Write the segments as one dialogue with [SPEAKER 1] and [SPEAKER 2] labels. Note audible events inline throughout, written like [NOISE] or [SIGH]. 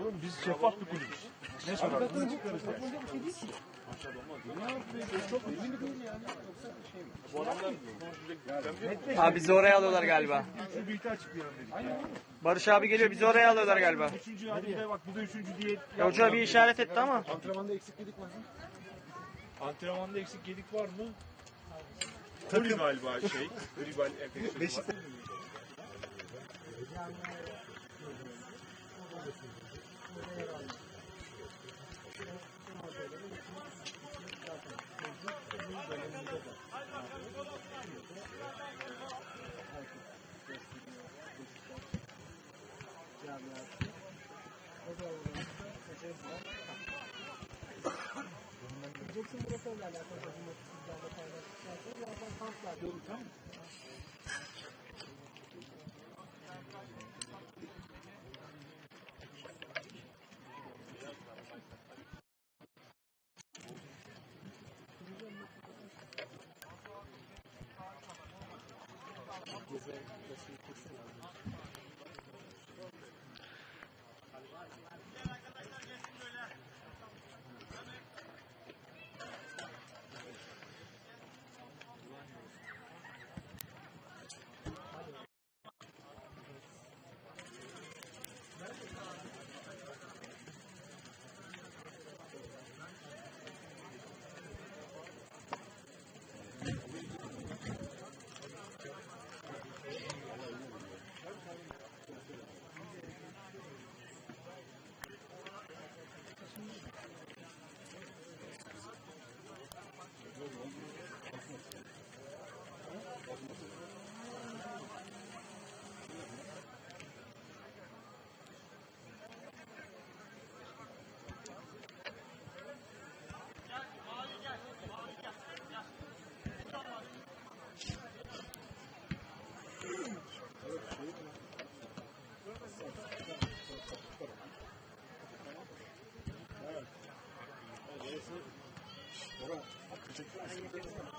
[SPEAKER 1] Oğlum biz şeffaf bir kulübüz. Ne konuşacak.
[SPEAKER 2] Abi bizi oraya alıyorlar galiba.
[SPEAKER 1] Şu birlikte açıklayalım dedik.
[SPEAKER 2] Barış abi geliyor bizi oraya alıyorlar galiba.
[SPEAKER 1] Üçüncü hadi be bak bu da üçüncü diye.
[SPEAKER 2] Ya hoca bir işaret etti ama.
[SPEAKER 3] Antrenmanda eksiklik var mı?
[SPEAKER 1] Antrenmanda eksik gedik var mı? Takım galiba şey. Gribal enfeksiyonu var.
[SPEAKER 2] Güzel,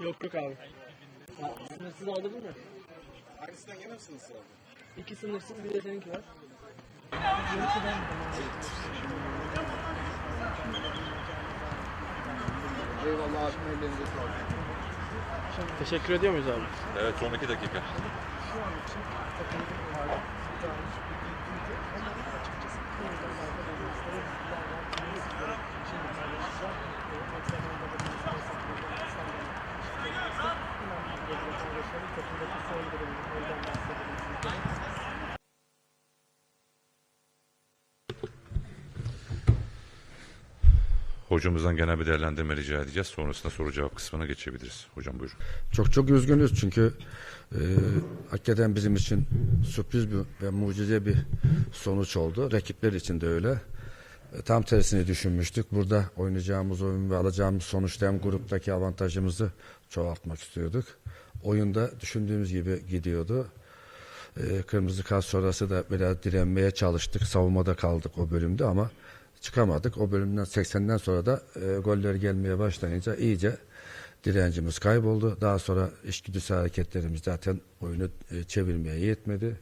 [SPEAKER 2] Yok yok abi. Sınırsız aldın mı?
[SPEAKER 3] Hangisinden gene misiniz sırada?
[SPEAKER 2] İki sınırsız bir de seninki var.
[SPEAKER 3] Eyvallah abim ellerinize sağlık.
[SPEAKER 2] Teşekkür ediyor muyuz abi?
[SPEAKER 4] Evet son iki dakika. [LAUGHS] Hocamızdan genel bir değerlendirme rica edeceğiz. Sonrasında soru cevap kısmına geçebiliriz. Hocam buyurun.
[SPEAKER 5] Çok çok üzgünüz çünkü e, hakikaten bizim için sürpriz bir ve mucize bir sonuç oldu. Rakipler için de öyle. Tam tersini düşünmüştük. Burada oynayacağımız oyun ve alacağımız sonuçta hem gruptaki avantajımızı çoğaltmak istiyorduk. Oyunda düşündüğümüz gibi gidiyordu. E, kırmızı kart sonrası da biraz direnmeye çalıştık. Savunmada kaldık o bölümde ama çıkamadık. O bölümden 80'den sonra da e, goller gelmeye başlayınca iyice direncimiz kayboldu. Daha sonra işgüdüsü hareketlerimiz zaten oyunu e, çevirmeye yetmedi.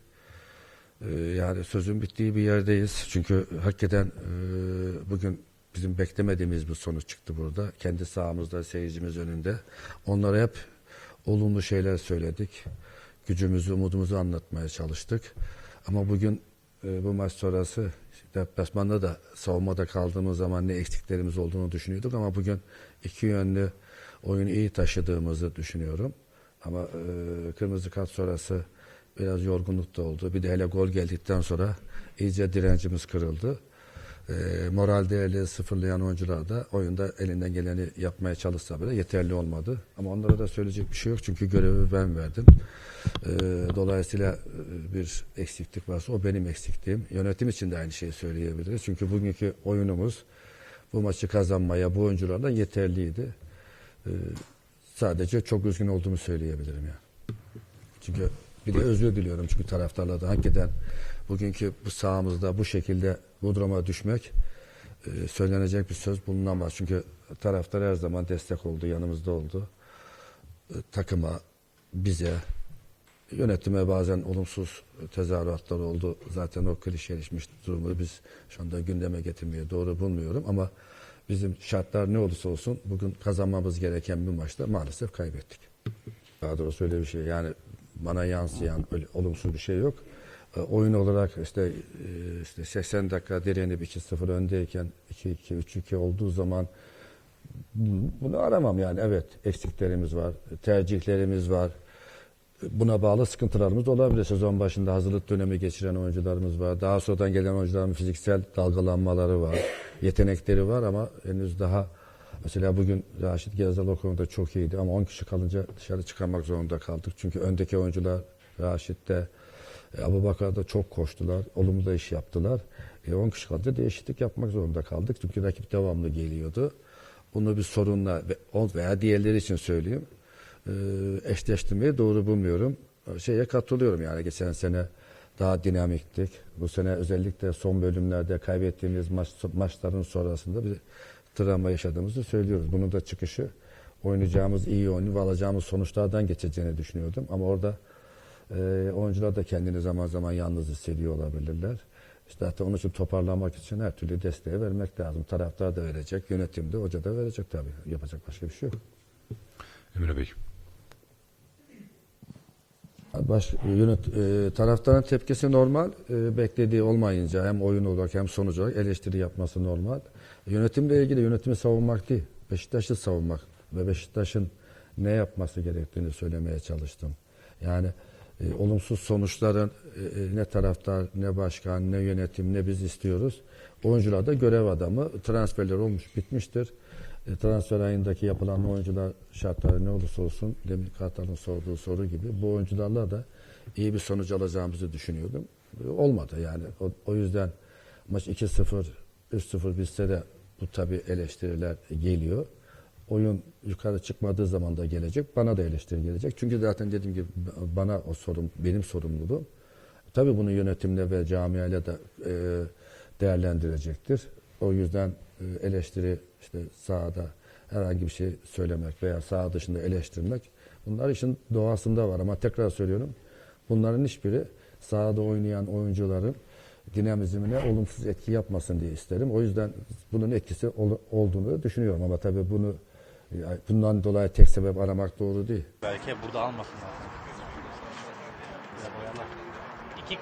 [SPEAKER 5] E, yani sözün bittiği bir yerdeyiz. Çünkü hakikaten e, bugün bizim beklemediğimiz bir sonuç çıktı burada. Kendi sahamızda, seyircimiz önünde. Onlara hep olumlu şeyler söyledik. Gücümüzü, umudumuzu anlatmaya çalıştık. Ama bugün e, bu maç sonrası deplasmanda da savunmada kaldığımız zaman ne eksiklerimiz olduğunu düşünüyorduk ama bugün iki yönlü oyunu iyi taşıdığımızı düşünüyorum. Ama e, kırmızı kart sonrası biraz yorgunluk da oldu. Bir de hele gol geldikten sonra iyice direncimiz kırıldı. E, moral değerleri sıfırlayan oyuncular da oyunda elinden geleni yapmaya çalışsa bile yeterli olmadı. Ama onlara da söyleyecek bir şey yok çünkü görevi ben verdim. E, dolayısıyla bir eksiklik varsa o benim eksikliğim. Yönetim için de aynı şeyi söyleyebiliriz. Çünkü bugünkü oyunumuz bu maçı kazanmaya bu oyunculardan yeterliydi. E, sadece çok üzgün olduğumu söyleyebilirim ya. Çünkü bir de özür diliyorum çünkü taraftarlardan hakikaten bugünkü bu sahamızda bu şekilde bu duruma düşmek e, söylenecek bir söz bulunamaz. Çünkü taraftar her zaman destek oldu, yanımızda oldu. E, takıma, bize, Yönetime bazen olumsuz tezahüratlar oldu. Zaten o klişeleşmiş durumu biz şu anda gündeme getirmeye doğru bulmuyorum ama bizim şartlar ne olursa olsun bugün kazanmamız gereken bir maçta maalesef kaybettik. Daha doğrusu öyle bir şey yani bana yansıyan öyle olumsuz bir şey yok. E, oyun olarak işte e, işte 80 dakika direnip 2-0 öndeyken 2-2 3-2 olduğu zaman bunu- aramam yani evet eksiklerimiz var, tercihlerimiz var. Buna bağlı sıkıntılarımız olabilir. Sezon başında hazırlık dönemi geçiren oyuncularımız var. Daha sonradan gelen oyuncuların fiziksel dalgalanmaları var. Yetenekleri var ama henüz daha mesela bugün Raşit Gezdal o konuda çok iyiydi ama 10 kişi kalınca dışarı çıkarmak zorunda kaldık. Çünkü öndeki oyuncular Raşit'te e, Abu Bakar'da çok koştular. Olumlu da iş yaptılar. E, 10 kişi kalınca değişiklik yapmak zorunda kaldık. Çünkü rakip devamlı geliyordu. Bunu bir sorunla veya diğerleri için söyleyeyim. E, eşleştirmeyi doğru bulmuyorum. E, Şeye katılıyorum yani geçen sene daha dinamiktik. Bu sene özellikle son bölümlerde kaybettiğimiz maç, maçların sonrasında bir travma yaşadığımızı söylüyoruz. Bunun da çıkışı oynayacağımız iyi oyunu ve alacağımız sonuçlardan geçeceğini düşünüyordum. Ama orada e, oyuncular da kendini zaman zaman yalnız hissediyor olabilirler. İşte hatta onun için toparlamak için her türlü desteği vermek lazım. Taraftar da verecek, yönetim de, hoca da verecek tabii. Yapacak başka bir şey yok.
[SPEAKER 4] Emre Bey.
[SPEAKER 5] Baş, yönet, e, taraftarın tepkisi normal. E, beklediği olmayınca hem oyun olarak hem sonuç olarak eleştiri yapması normal. Yönetimle ilgili yönetimi savunmak değil, Beşiktaş'ı savunmak ve Beşiktaş'ın ne yapması gerektiğini söylemeye çalıştım. Yani e, olumsuz sonuçların e, e, ne taraftar, ne başkan, ne yönetim, ne biz istiyoruz. Oyuncular da görev adamı. Transferler olmuş, bitmiştir. E, transfer ayındaki yapılan oyuncular şartları ne olursa olsun demin Kartal'ın sorduğu soru gibi bu oyuncularla da iyi bir sonuç alacağımızı düşünüyordum. E, Olmadı yani. O, o yüzden maç 2-0, 3-0 bitse de bu tabii eleştiriler geliyor. Oyun yukarı çıkmadığı zaman da gelecek. Bana da eleştiri gelecek. Çünkü zaten dediğim gibi bana o sorun, benim sorumluluğum. Tabii bunu yönetimle ve camiayla da e, değerlendirecektir. O yüzden e, eleştiri işte sahada herhangi bir şey söylemek veya saha dışında eleştirmek bunlar işin doğasında var ama tekrar söylüyorum bunların hiçbiri sahada oynayan oyuncuların dinamizmine olumsuz etki yapmasın diye isterim. O yüzden bunun etkisi ol- olduğunu düşünüyorum ama tabii bunu yani bundan dolayı tek sebep aramak doğru değil.
[SPEAKER 6] Belki burada almasınlar.
[SPEAKER 7] 2.40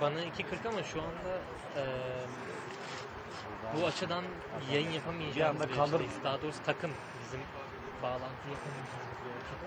[SPEAKER 7] bana 2.40 ama şu anda eee, bu açıdan yayın yapamayacağımız
[SPEAKER 6] Bir anda
[SPEAKER 7] bir
[SPEAKER 6] kalır.
[SPEAKER 7] açıdayız. Daha doğrusu takım bizim bağlantı yapamayacağımız bir açıda.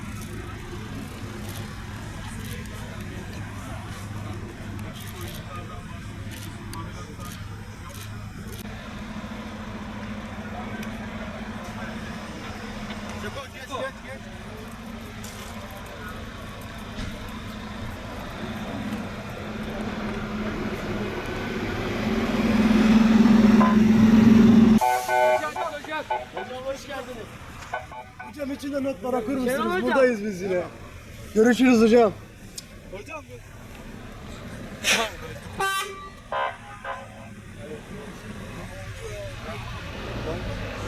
[SPEAKER 8] Hocam içinde not bırakır mısınız? Buradayız biz yine. Görüşürüz hocam. Hocam.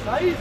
[SPEAKER 8] Sayın.